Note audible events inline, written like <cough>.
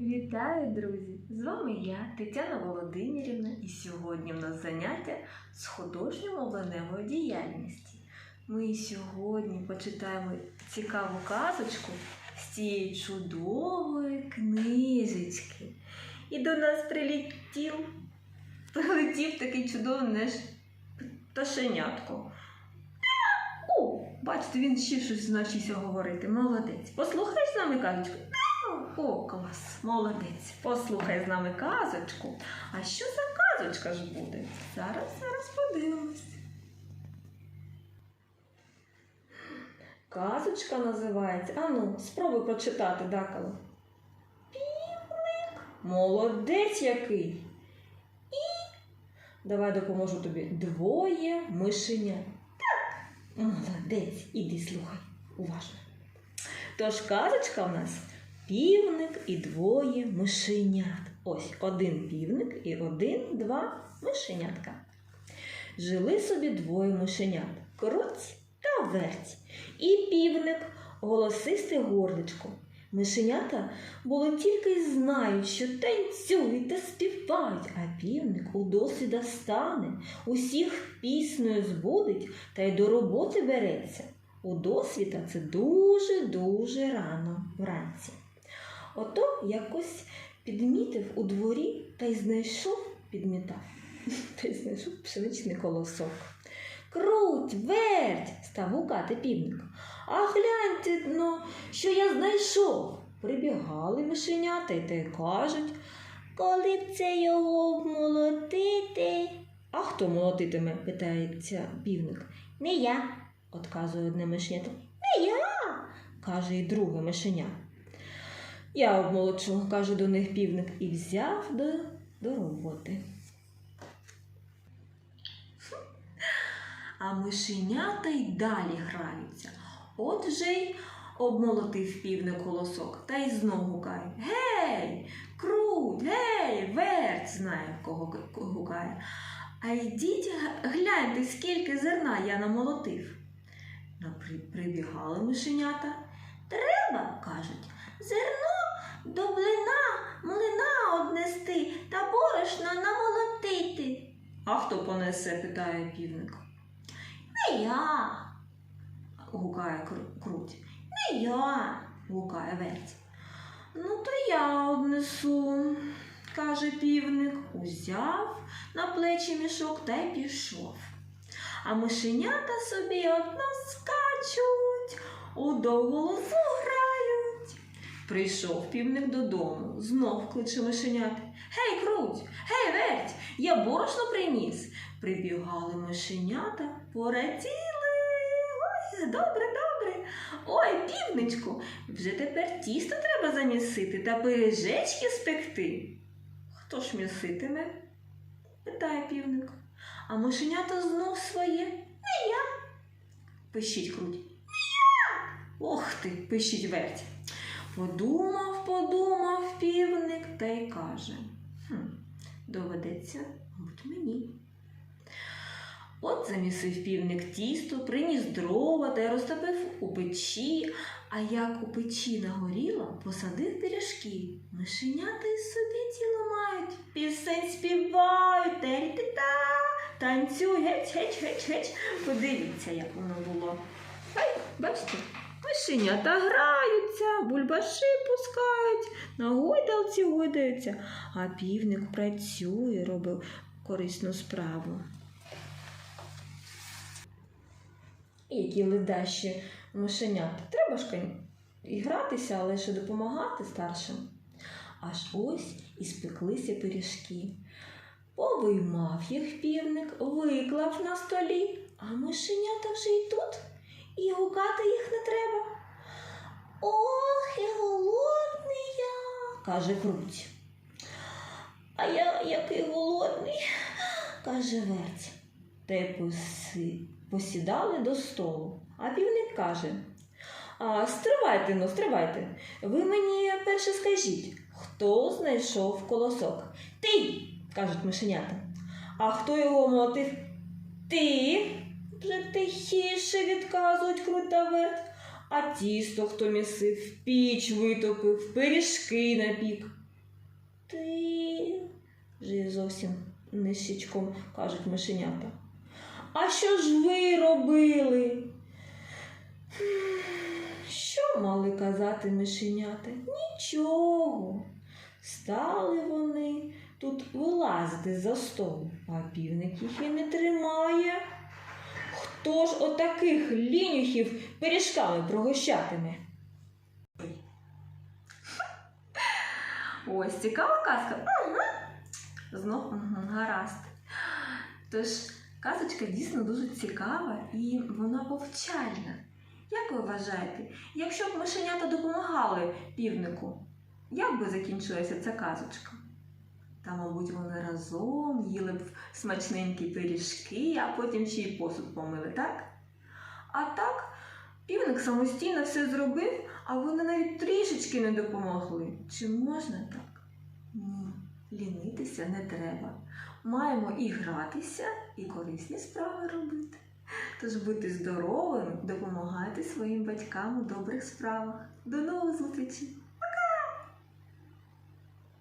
Вітаю, друзі! З вами я, Тетяна Володимирівна, і сьогодні в нас заняття з художньо-мовленевої діяльності. Ми сьогодні почитаємо цікаву казочку з цієї чудової книжечки. І до нас прилетів, прилетів такий чудовий наш пташенятко. О, бачите, він ще щось навчився говорити. Молодець. Послухай з нами казочку. О, клас, молодець. Послухай з нами казочку. А що за казочка ж буде? Зараз, зараз подивимось. Казочка називається. Ану, спробуй прочитати, Дакало. Півник. Молодець який. І давай допоможу тобі. Двоє мишеня. Так. Молодець, іди слухай. Уважно. Тож казочка у нас півник і двоє мишенят. Ось один півник і один, два мишенятка. Жили собі двоє мишенят кроць та верть. І півник голосисте горличко. Мишенята були тільки й знають, що танцюють та співають, а півник у досвіда стане, усіх піснею збудить та й до роботи береться. У досвіта це дуже-дуже рано вранці. Ото якось підмітив у дворі та й знайшов, підмітав, <laughs> та й знайшов пшеничний колосок. Круть, верть, став гукати півник. А гляньте но, що я знайшов. Прибігали мишенята й й кажуть, коли б це його вмолотити. А хто молотитиме? питається півник. Не я, отказує одне мишенято. Не я, каже й друге мишеня. Я обмолочу, каже до них півник, і взяв до, до роботи. А мишенята й далі граються. От вже й обмолотив півник колосок та й знову гукає. Гей, круть, гей, верть, знає, кого гукає. А йдіть, гляньте, скільки зерна я намолотив. Прибігали мишенята. Треба, кажуть, зерно до блина, млина однести та борошно намолотити. А хто понесе? питає півник. Не я, гукає круть. Не я, гукає верть. Ну, то я однесу, каже півник, узяв на плечі мішок та й пішов. А мишенята собі одно скачуть, у довголозу грають. Прийшов півник додому, знов кличе мишенят. Гей, круть, гей, верть, я борошно приніс. Прибігали мишенята, пораділи. Ой, добре, добре. Ой, півничку, вже тепер тісто треба замісити та пиріжечки спекти. Хто ж міситиме? питає півник. А мишенята знов своє. Не я. Пищить круть. Не я. Ох ти, пищить верть. Подумав, подумав півник та й каже. Хм, доведеться бути мені. От замісив півник тісто, приніс дрова та й розтопив у печі, а як у печі нагоріло, посадив пиріжки. Мишенята й собі тіло мають, пісень співають, тері-та, танцюй, геть, геть, геть, геть. Подивіться, як воно було. Ай, бачите, мишенята граються, бульбаши пускають, на гойдалці гойдаються, а півник працює, робив корисну справу. Які ледащі мишенята. Треба ж і гратися, але ще допомагати старшим. Аж ось і спеклися пиріжки. Повиймав їх півник, виклав на столі, а мишенята вже й тут, і гукати їх не треба. Ох, і голодний я, каже круть. А я який голодний, каже верть. Поси... посідали до столу. А півник каже: а, Стривайте, ну, стривайте. Ви мені перше скажіть, хто знайшов колосок? Ти, кажуть мишенята. А хто його молотив? Ти. Вже тихіше відказують круть та верть. А тісто, хто місив, піч витопив, пиріжки напік. Ти. Вже зовсім нищечком кажуть мишенята. А що ж ви робили? Що мали казати мишенята? Нічого. Стали вони тут вилазити за столу, а півник їх і не тримає. Хто ж отаких лінюхів пиріжками пригощатиме? Ось цікава казка. Угу. Знов угу, гаразд. Тож казочка дійсно дуже цікава і вона повчальна. Як ви вважаєте, якщо б мишенята допомагали півнику, як би закінчилася ця казочка? Та, мабуть, вони разом їли б смачненькі пиріжки, а потім ще й посуд помили, так? А так, півник самостійно все зробив, а вони навіть трішечки не допомогли. Чи можна так? Ні, лінитися не треба. Маємо і гратися, і корисні справи робити. Тож будьте здоровими, допомагайте своїм батькам у добрих справах. До нових зустрічей!